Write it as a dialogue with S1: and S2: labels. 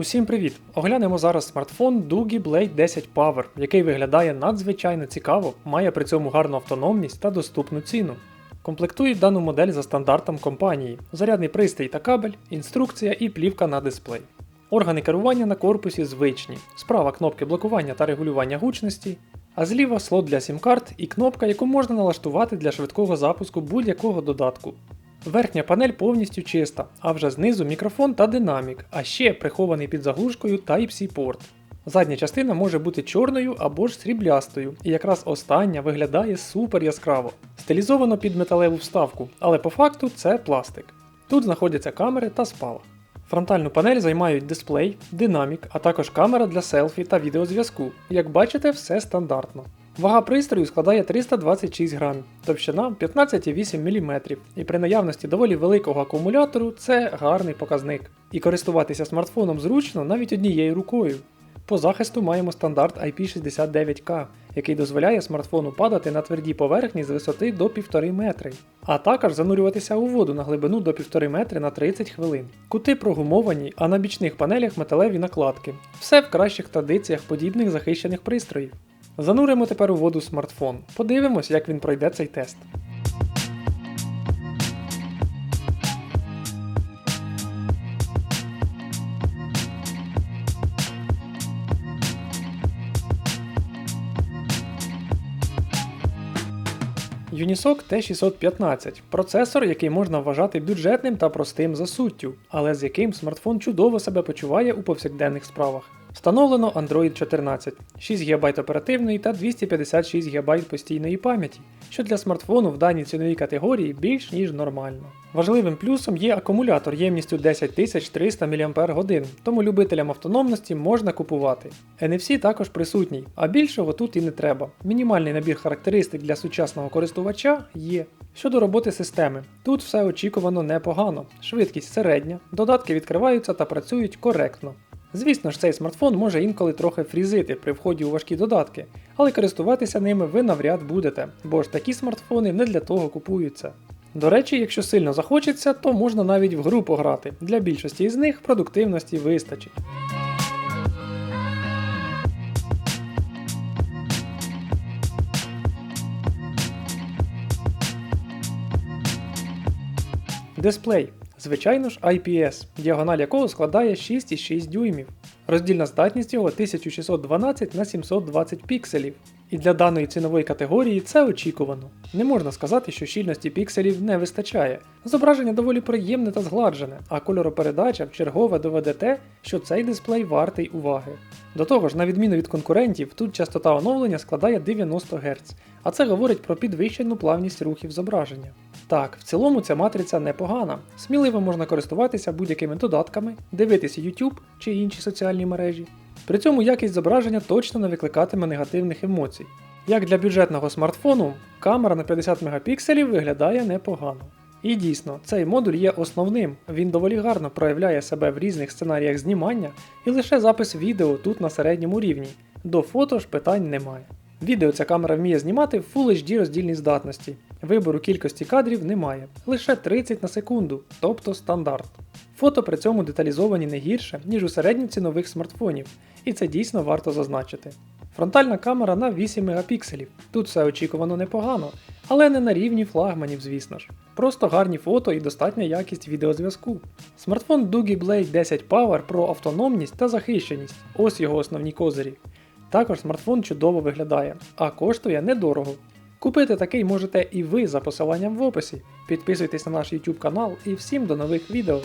S1: Усім привіт! Оглянемо зараз смартфон Doogie Blade 10 Power, який виглядає надзвичайно цікаво, має при цьому гарну автономність та доступну ціну. Комплектують дану модель за стандартом компанії: зарядний пристрій та кабель, інструкція і плівка на дисплей. Органи керування на корпусі звичні, справа кнопки блокування та регулювання гучності, а зліва слот для сім-карт і кнопка, яку можна налаштувати для швидкого запуску будь-якого додатку. Верхня панель повністю чиста, а вже знизу мікрофон та динамік, а ще прихований під заглушкою Type-C порт. Задня частина може бути чорною або ж сріблястою, і якраз остання виглядає супер яскраво. Стилізовано під металеву вставку, але по факту це пластик. Тут знаходяться камери та спалах. Фронтальну панель займають дисплей, динамік, а також камера для селфі та відеозв'язку. Як бачите, все стандартно. Вага пристрою складає 326 грамів, товщина 15,8 мм, і при наявності доволі великого акумулятору це гарний показник. І користуватися смартфоном зручно навіть однією рукою. По захисту маємо стандарт IP69K, який дозволяє смартфону падати на тверді поверхні з висоти до 1,5 метри, а також занурюватися у воду на глибину до 1,5 метри на 30 хвилин. Кути прогумовані, а на бічних панелях металеві накладки. Все в кращих традиціях подібних захищених пристроїв. Зануримо тепер у воду смартфон. Подивимось, як він пройде цей тест. Unisoc T615 процесор, який можна вважати бюджетним та простим за суттю, але з яким смартфон чудово себе почуває у повсякденних справах. Встановлено Android 14, 6 ГБ оперативної та 256 ГБ постійної пам'яті, що для смартфону в даній ціновій категорії більш ніж нормально. Важливим плюсом є акумулятор ємністю 10300 мАч, тому любителям автономності можна купувати. NFC також присутній, а більшого тут і не треба. Мінімальний набір характеристик для сучасного користувача є. Щодо роботи системи, тут все очікувано непогано, швидкість середня, додатки відкриваються та працюють коректно. Звісно ж, цей смартфон може інколи трохи фрізити при вході у важкі додатки, але користуватися ними ви навряд будете, бо ж такі смартфони не для того купуються. До речі, якщо сильно захочеться, то можна навіть в гру пограти. Для більшості із них продуктивності вистачить. Дисплей. Звичайно ж IPS, діагональ якого складає 6,6 дюймів. Роздільна здатність його 1612 на 720 пікселів. І для даної цінової категорії це очікувано. Не можна сказати, що щільності пікселів не вистачає. Зображення доволі приємне та згладжене, а кольоропередача вчергове доведе те, що цей дисплей вартий уваги. До того ж, на відміну від конкурентів, тут частота оновлення складає 90 Гц, а це говорить про підвищену плавність рухів зображення. Так, в цілому ця матриця непогана, сміливо можна користуватися будь-якими додатками, дивитися YouTube чи інші соціальні мережі. При цьому якість зображення точно не викликатиме негативних емоцій. Як для бюджетного смартфону, камера на 50 Мп виглядає непогано. І дійсно, цей модуль є основним, він доволі гарно проявляє себе в різних сценаріях знімання і лише запис відео тут на середньому рівні. До фото ж питань немає. Відео ця камера вміє знімати в Full HD роздільній здатності. Вибору кількості кадрів немає, лише 30 на секунду, тобто стандарт. Фото при цьому деталізовані не гірше, ніж у середньоцінових смартфонів, і це дійсно варто зазначити. Фронтальна камера на 8 мегапікселів. Тут все очікувано непогано, але не на рівні флагманів, звісно ж. Просто гарні фото і достатня якість відеозв'язку. Смартфон Doogie Blade 10 Power про автономність та захищеність. Ось його основні козирі. Також смартфон чудово виглядає, а коштує недорого. Купити такий можете і ви за посиланням в описі. Підписуйтесь на наш YouTube канал і всім до нових відео.